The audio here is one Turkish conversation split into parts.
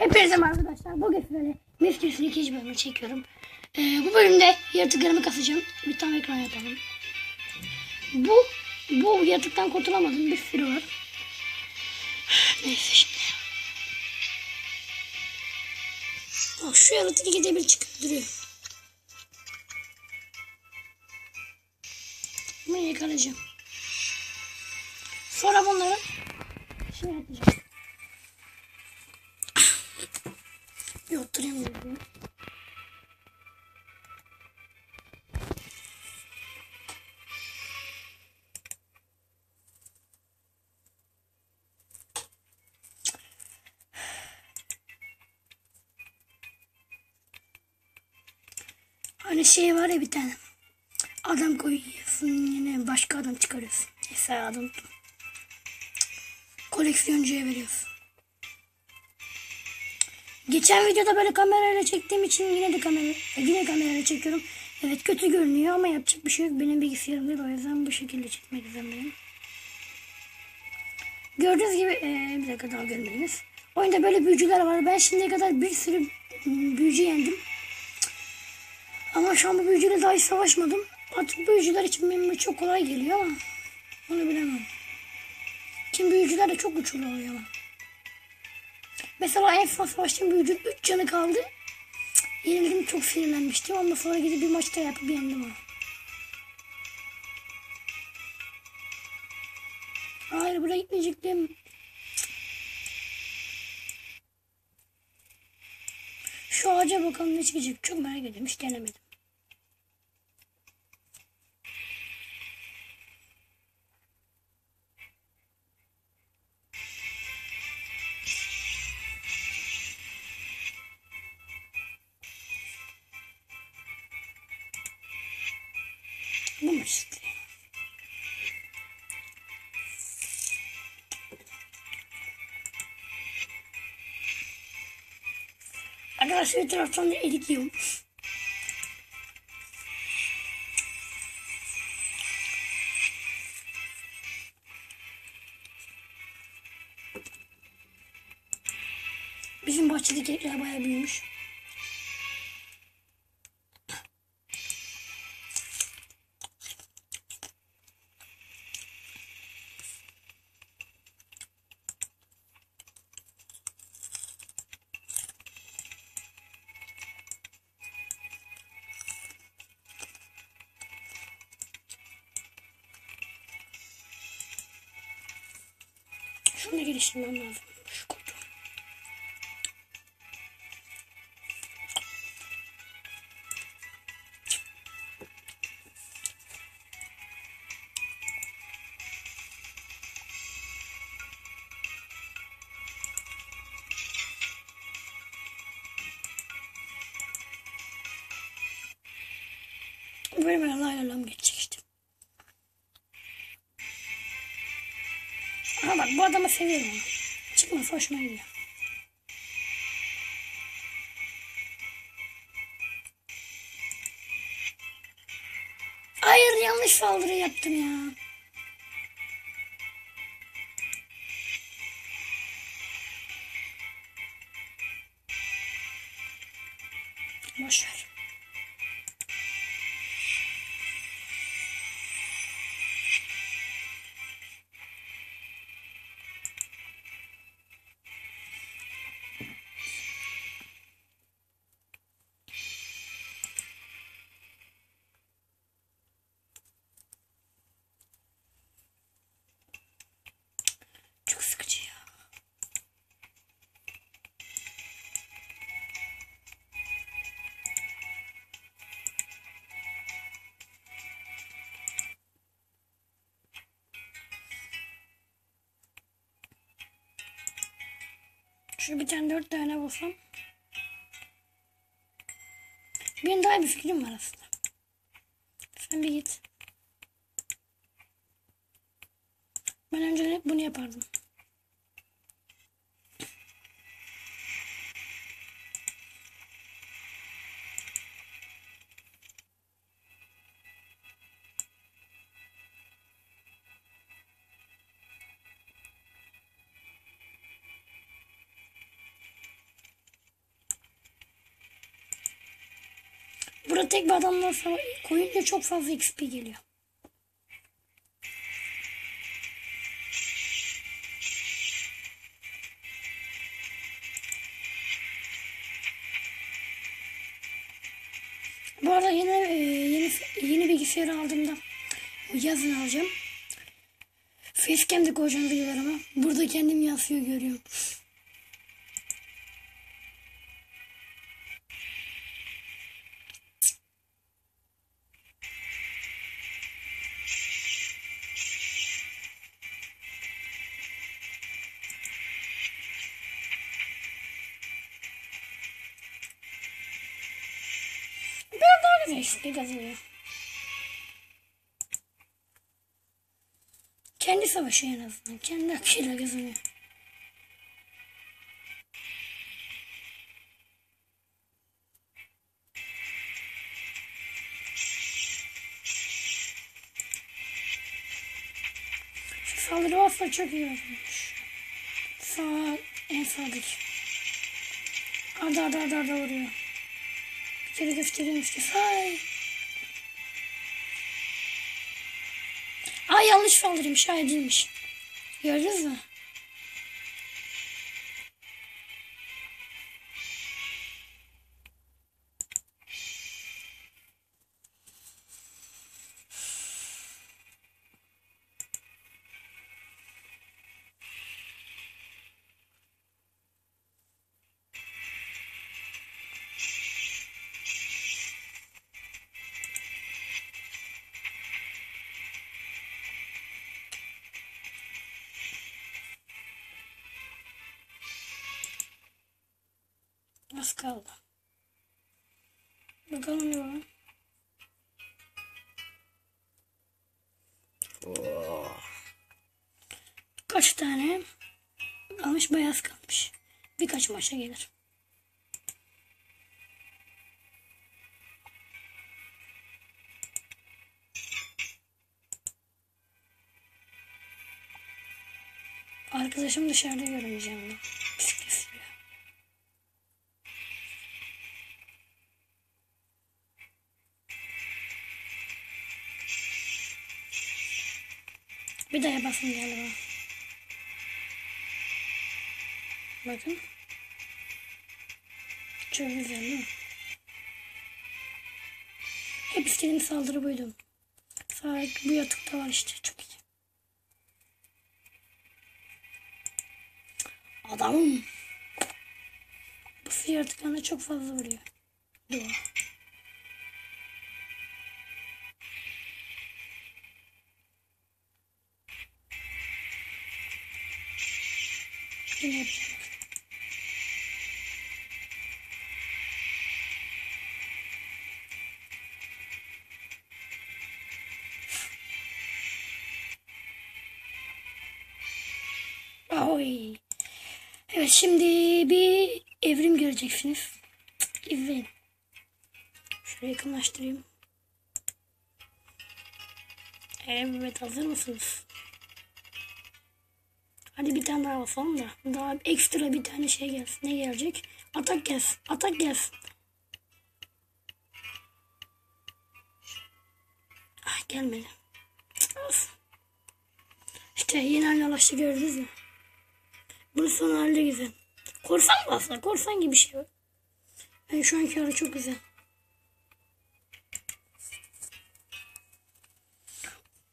Hepinize arkadaşlar. Bugün sizlerle Mistress'in ikinci bölümünü çekiyorum. Ee, bu bölümde yaratıklarımı kasacağım. Bir tane ekran yapalım. Bu bu yaratıktan kurtulamadım. Bir sürü var. Neyse şimdi. Bak şu yaratık ikide bir çıkıp duruyor. Bunu yakalayacağım. Sonra bunları şey yapacağım. Hani şey var ya bir tane. Adam koyuyorsun yine başka adam çıkarıyorsun. Mesela adam koleksiyoncuya veriyorsun. Geçen videoda böyle kamerayla çektiğim için yine de kamera yine kamerayla çekiyorum. Evet kötü görünüyor ama yapacak bir şey yok. Benim bilgisayarım değil o yüzden bu şekilde çekmek zorundayım. Gördüğünüz gibi ee, bir dakika daha görmediniz. Oyunda böyle büyücüler var. Ben şimdiye kadar bir sürü büyücü yendim. Ama şu an bu büyücüyle daha hiç savaşmadım. Artık büyücüler için benim çok kolay geliyor ama onu bilemem. Kim büyücüler de çok güçlü oluyor ama. Mesela en son savaştığım büyücünün 3 canı kaldı. Yenildim çok sinirlenmiştim ama sonra gidip bir maçta yapıp yendim onu. Hayır buraya gitmeyecektim. Şu ağaca bakalım ne çıkacak. Çok merak ediyorum. Hiç denemedim. Arkadaşlar bir taraftan da erik yiyorum. Bizim bahçedeki erikler bayağı büyümüş. Şunu geliştirmem lazım. Seviyorum. Çıkması hoşuma gidiyor. Hayır yanlış saldırı yaptım ya. Şu bir tane dört tane bulsam. Benim daha bir fikrim var aslında. Sen bir git. Ben önce bunu yapardım. Tek bir adamla koyunca çok fazla XP geliyor. Bu arada yeni e, yeni yeni bilgisayarı aldığımda yazın alacağım. Facecam de koyacağım videolarıma. Burada kendim yansıyor görüyorum. İşte kazanıyor. Kendi savaşı en azından. Kendi akıyla kazanıyor. Şu saldırı varsa çok iyi olmuş. Sağ en sağdaki. Arda arda arda arda vuruyor. Kere göstereyim işte. Say. Ay yanlış saldırıymış. Ay değilmiş. Gördünüz mü? Az kaldı. Bakalım ne var. Kaç tane kalmış beyaz kalmış. Birkaç maça gelir. Arkadaşım dışarıda görmeyeceğim ben. Bir daha basın geldi bana. Bakın. Çok güzel değil mi? Hep istediğim saldırı buydu. Sağ bu yatıkta var işte. Çok iyi. Adamım. Bu yaratıklarına çok fazla vuruyor. Dua. Oy. Evet şimdi bir evrim göreceksiniz. İzleyin. Şurayı yakınlaştırayım. Evet hazır mısınız? Hadi bir tane daha basalım da. Daha ekstra bir tane şey gelsin. Ne gelecek? Atak gelsin. Atak gelsin. Ah gelmedi. İşte yeni haline ulaştı gördünüz mü? Bunun son hali de güzel. Korsan mı aslında? Korsan gibi bir şey var. Yani şu anki hali çok güzel.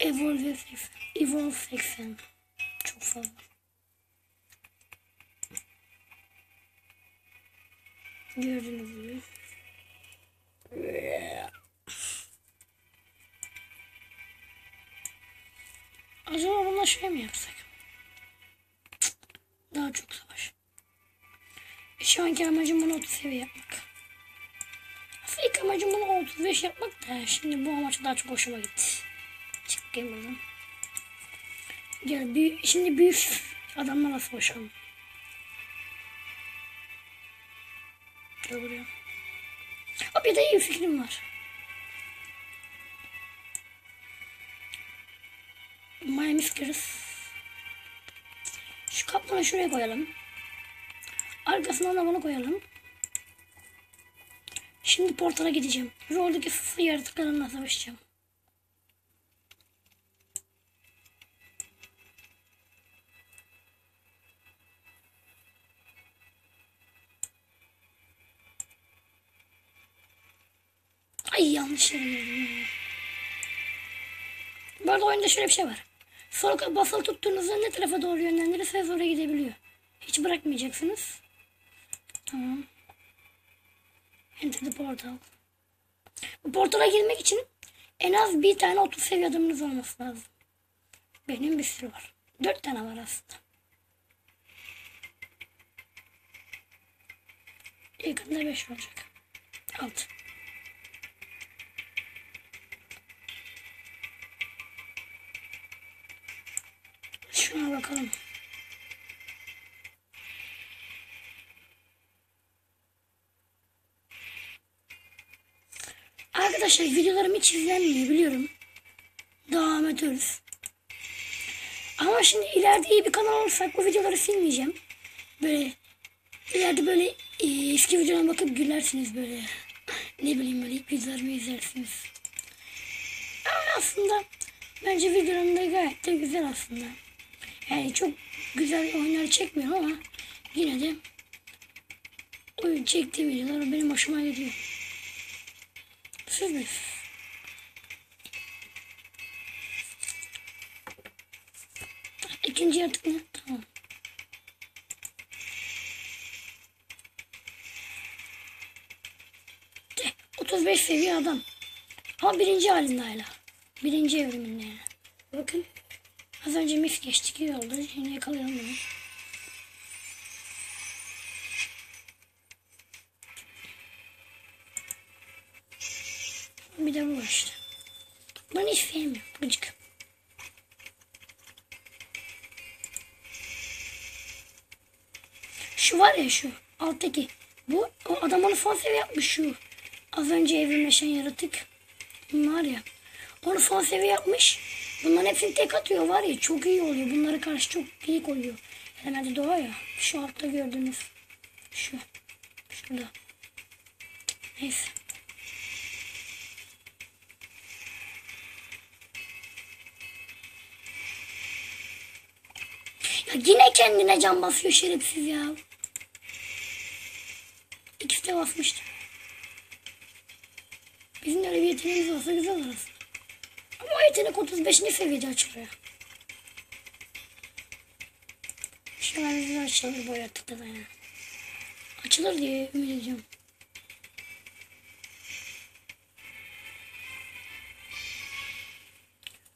Evolve 80. Evolve 80. Çok fazla. Gördüğünüz gibi. Acaba bununla şey mi yapsak? Daha çok savaş. E, Şu anki amacım bunu 30 seviye yapmak. Aslında ilk amacım bunu 35 yapmak da şimdi bu amaç daha çok hoşuma gitti. Çıkayım buradan. Büyük, şimdi büyük adamlarla savaşalım. Gel buraya. Aa, bir de iyi fikrim var. Miami Skirts. Şu kaplanı şuraya koyalım. Arkasından da bunu koyalım. Şimdi portala gideceğim. Fıfı yaratıklarımla savaşacağım. Ya. Bu arada oyunda şöyle bir şey var. Sol basılı tuttuğunuzda ne tarafa doğru yönlendirirseniz oraya gidebiliyor. Hiç bırakmayacaksınız. Tamam. Enter the portal. Bu portala girmek için en az bir tane 30 seviye adamınız olması lazım. Benim bir sürü var. 4 tane var aslında. Yakında 5 olacak. 6. Şuna bakalım. Arkadaşlar videolarım hiç izlenmiyor biliyorum. Devam ediyoruz. Ama şimdi ileride iyi bir kanal olursak bu videoları silmeyeceğim. Böyle ileride böyle e, eski videolara bakıp gülersiniz böyle. Ne bileyim böyle ilk videolarımı izlersiniz. Ama aslında bence videolarım da gayet de güzel aslında. Yani çok güzel oyunlar çekmiyorum ama yine de oyun çektiğim videolar benim hoşuma gidiyor. Siz mi? İkinci yaratık ne? Tamam. De, 35 seviye adam. Ama birinci halinde hala. Birinci evriminde yani. Bakın. Az önce mis geçtik iyi oldu. Şimdi yakalayalım bunu. Bir de bu işte. Ben hiç sevmiyorum. Gıcık. Şu var ya şu alttaki. Bu o adam onu son seviye yapmış şu. Az önce evrimleşen yaratık. Bunlar ya. Onu son seviye yapmış. Bunların hepsini tek atıyor var ya çok iyi oluyor. Bunlara karşı çok iyi koyuyor. Elementi doğa ya. Şu altta gördüğünüz. Şu. Şurada. Neyse. Ya yine kendine can basıyor şerefsiz ya. İkisi de basmıştı. Bizim öyle bir yeteneğimiz olsa güzel olur aslında. Ama o yetenek 35. seviyede açılıyor. İnşallah bizi açılır bu yaratıkta da ya. Açılır diye ümit ediyorum.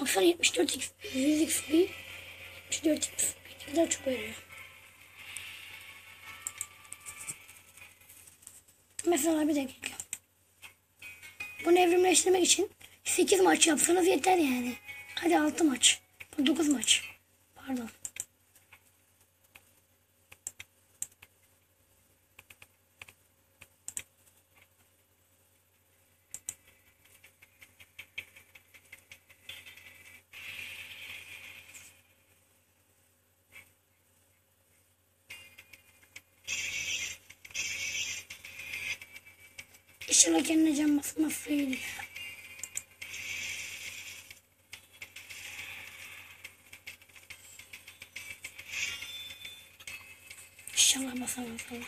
Baksana 74 x 100 xp 74 x ne kadar çok veriyor. Mesela bir dakika. Bunu evrimleştirmek için 8 maç yapsanız yeter yani. Hadi 6 maç. 9 maç. Pardon. İnşallah kendine can basmazsa iyiydi İnşallah basamaz Allah.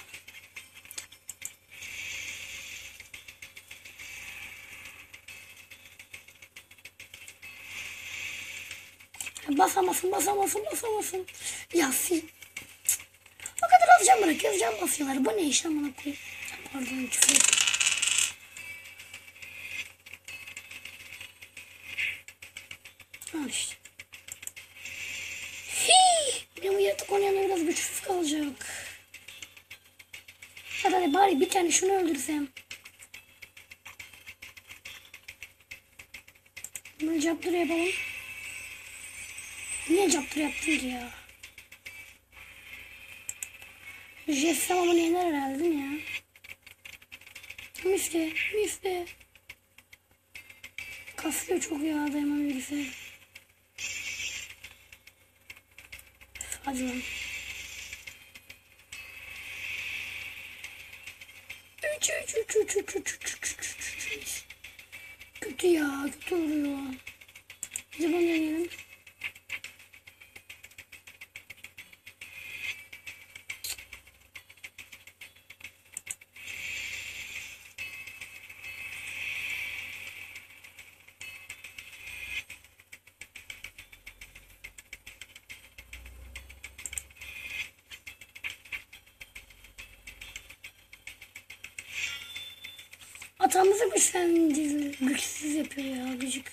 Basamasın, basamasın, basamasın. Ya sil. O kadar az can bırakıyoruz, can basıyorlar. Bu ne iş amına koyayım. Pardon, küfür ettim. Al işte. Hii, benim bu yaratık onun yanına biraz güçsüz kalacak. Bari bir tane şunu öldürsem. Bunu captır yapalım. Niye captır yaptın ki ya? Jessam ama yener herhalde değil mi ya? Misli, misli. Kasıyor çok ya dayanamıyor bize. Hadi lan. Üç, üç, üç. çü çü çü çü çü çü. Kötü ya kötü oluyor. Biz bunu deneyelim. Atamızı güçlendir, güçsüz yapıyor ya gıcık.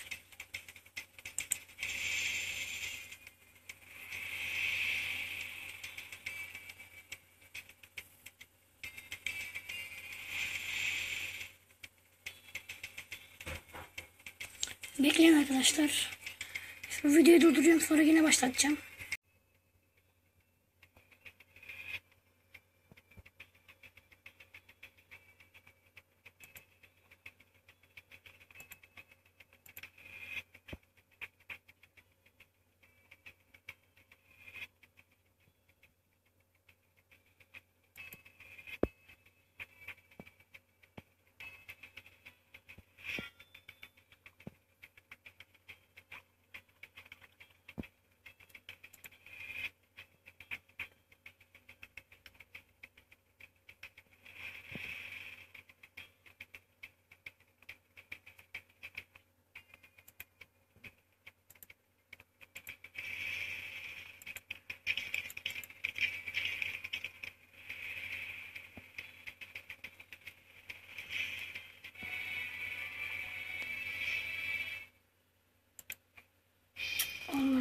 Bekleyin arkadaşlar. Şu videoyu durduruyorum sonra yine başlatacağım.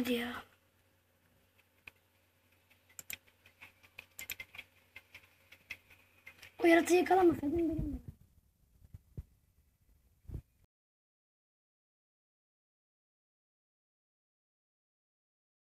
Hadi ya. O yaratığı yakalama. Benim.